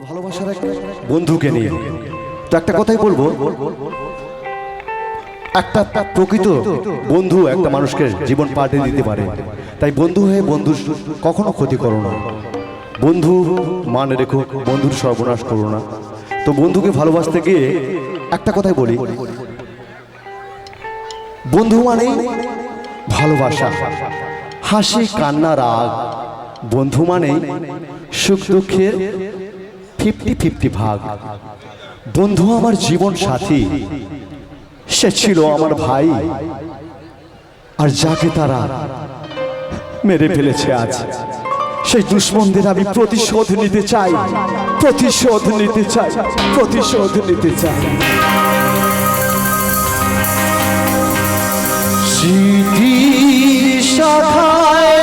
ভালোবাসার এক বন্ধুকে নিয়ে। তো একটা কথাই বলব। একটা প্রকৃত বন্ধু একটা মানুষকে জীবন পাল্টে দিতে পারে। তাই বন্ধু হয়ে বন্ধুর কখনো ক্ষতি করো না। বন্ধু মানে রেখো, বন্ধুর সর্বনাশ করো না। তো বন্ধুকে ভালোবাসতে গিয়ে একটা কথাই বলি। বন্ধু মানে ভালোবাসা। হাসি, কান্না, রাগ। বন্ধু মানে সুখ, দুঃখের ফিফটি ফিফটি ভাগ। বন্ধু আমার জীবন সাথী, সে ছিল আমার ভাই, আর যাকে তারা মেরে ফেলেছে আজ, সেই দুশ্মনদের আমি প্রতিশোধ নিতে চাই, প্রতিশোধ নিতে চাই, প্রতিশোধ নিতে চাই। স্মৃতি শাখায়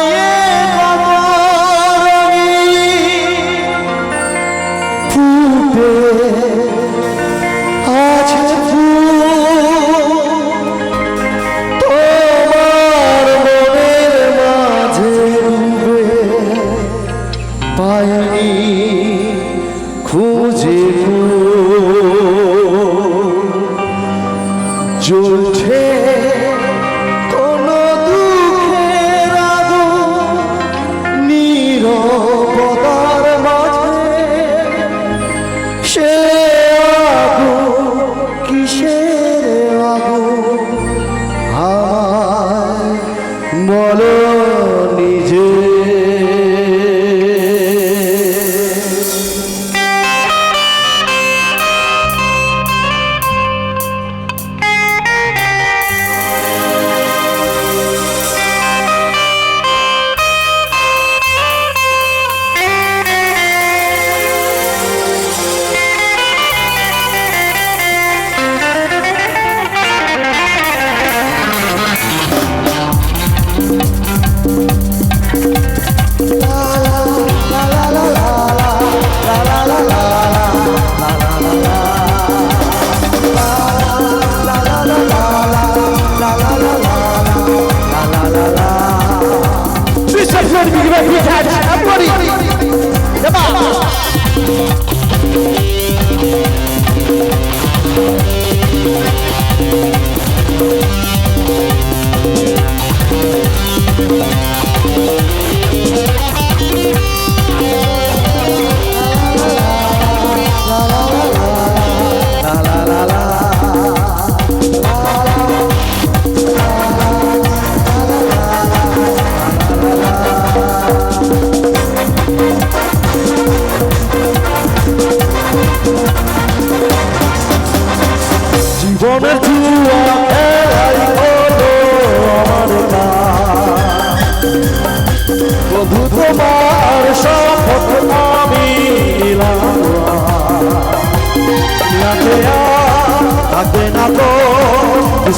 is going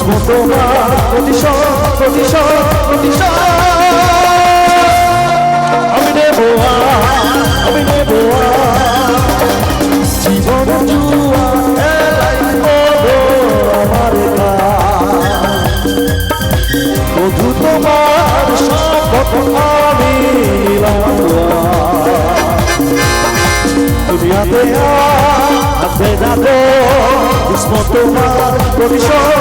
বিস্ম তোমার প্রতিশোধ প্রতিশোধ প্রতিশোধ। আমি নেব আমি নেব। জীবন জুয়া খেলাই হলো আমার বধু তোমার শপথ আমি দুনিয়াতে আর না তো তোমার প্রতিশোধ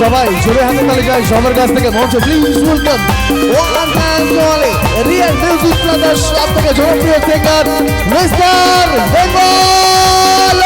সবাই জোরে হাতে তালে যাই সবার কাছ থেকে মঞ্চ। Please welcome one and real music brothers থেকে জনপ্রিয় সিঙ্গার মিস্টার বেঙ্গল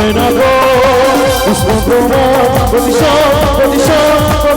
হবে না গো উষ্ণ তোমার প্রতিশোধ প্রতিশোধ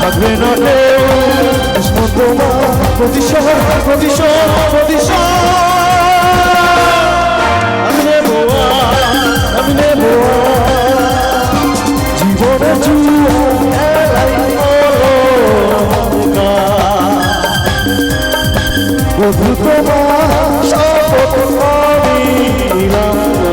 থাকবে না কেউ দুশ্মন তোমার প্রতিশোধ প্রতিশোধ প্রতিশোধ। বধু তোমার শপথ আমি নিলাম না।